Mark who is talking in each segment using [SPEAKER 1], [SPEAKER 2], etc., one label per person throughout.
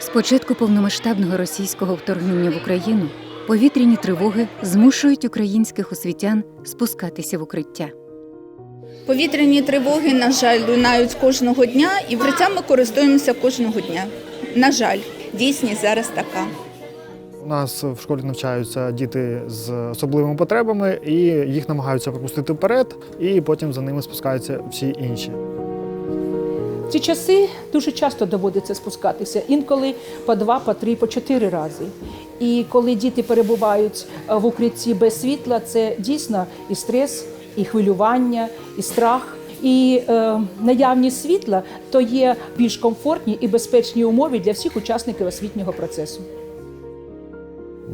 [SPEAKER 1] З початку повномасштабного російського вторгнення в Україну повітряні тривоги змушують українських освітян спускатися в укриття.
[SPEAKER 2] Повітряні тривоги, на жаль, лунають кожного дня, і вриття ми користуємося кожного дня. На жаль, дійсність зараз така.
[SPEAKER 3] У нас в школі навчаються діти з особливими потребами, і їх намагаються пропустити вперед, і потім за ними спускаються всі інші.
[SPEAKER 4] Ці часи дуже часто доводиться спускатися, інколи по два, по три, по чотири рази. І коли діти перебувають е, в укритті без світла, це дійсно і стрес, і хвилювання, і страх. І е, наявність світла то є більш комфортні і безпечні умови для всіх учасників освітнього процесу.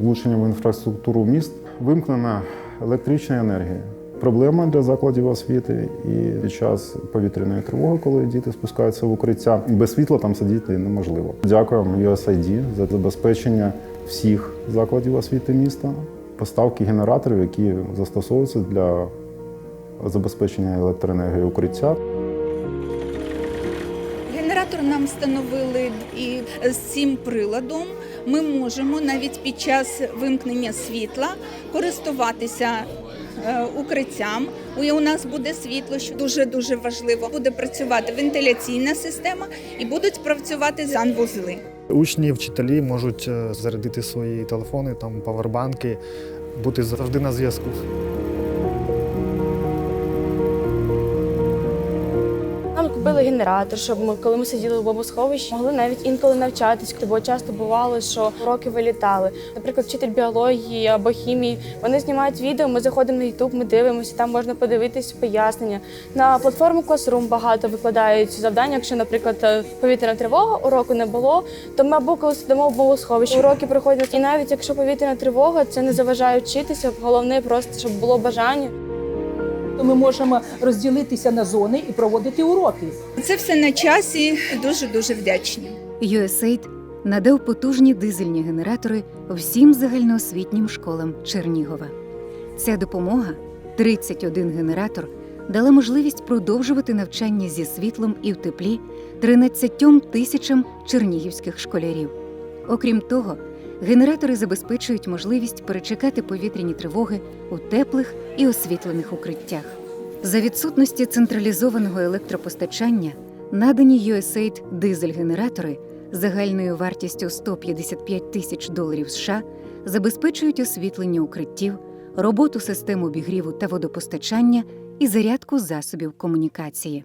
[SPEAKER 5] влучення в інфраструктуру міст вимкнена електрична енергія. Проблема для закладів освіти і під час повітряної тривоги, коли діти спускаються в укриття, без світла там сидіти неможливо. Дякуємо USAID за забезпечення всіх закладів освіти міста, поставки генераторів, які застосовуються для забезпечення електроенергії укриття.
[SPEAKER 2] Генератор нам встановили і з цим приладом ми можемо навіть під час вимкнення світла користуватися е, укриттям. У нас буде світло, що дуже дуже важливо. Буде працювати вентиляційна система і будуть працювати санвузли.
[SPEAKER 3] Учні, вчителі можуть е, зарядити свої телефони, там павербанки, бути завжди на зв'язку.
[SPEAKER 6] Купили генератор, щоб ми, коли ми сиділи в бомбосховищі, могли навіть інколи навчатись, бо часто бувало, що уроки вилітали. Наприклад, вчитель біології або хімії. Вони знімають відео, ми заходимо на YouTube, ми дивимося, там можна подивитись пояснення. На платформу Classroom багато викладають завдання. Якщо, наприклад, е, повітряна тривога, уроку не було, то ми або коли сидимо в бомбосховищі, уроки проходять. І навіть якщо повітряна тривога, це не заважає вчитися. Головне просто, щоб було бажання.
[SPEAKER 4] То ми можемо розділитися на зони і проводити уроки.
[SPEAKER 2] Це все на часі. Дуже дуже вдячні.
[SPEAKER 1] USAID надав потужні дизельні генератори всім загальноосвітнім школам Чернігова. Ця допомога 31 генератор дала можливість продовжувати навчання зі світлом і в теплі 13 тисячам чернігівських школярів. Окрім того, генератори забезпечують можливість перечекати повітряні тривоги у теплих і освітлених укриттях. За відсутності централізованого електропостачання надані USAID дизель-генератори загальною вартістю 155 тисяч доларів США забезпечують освітлення укриттів, роботу систем обігріву та водопостачання і зарядку засобів комунікації.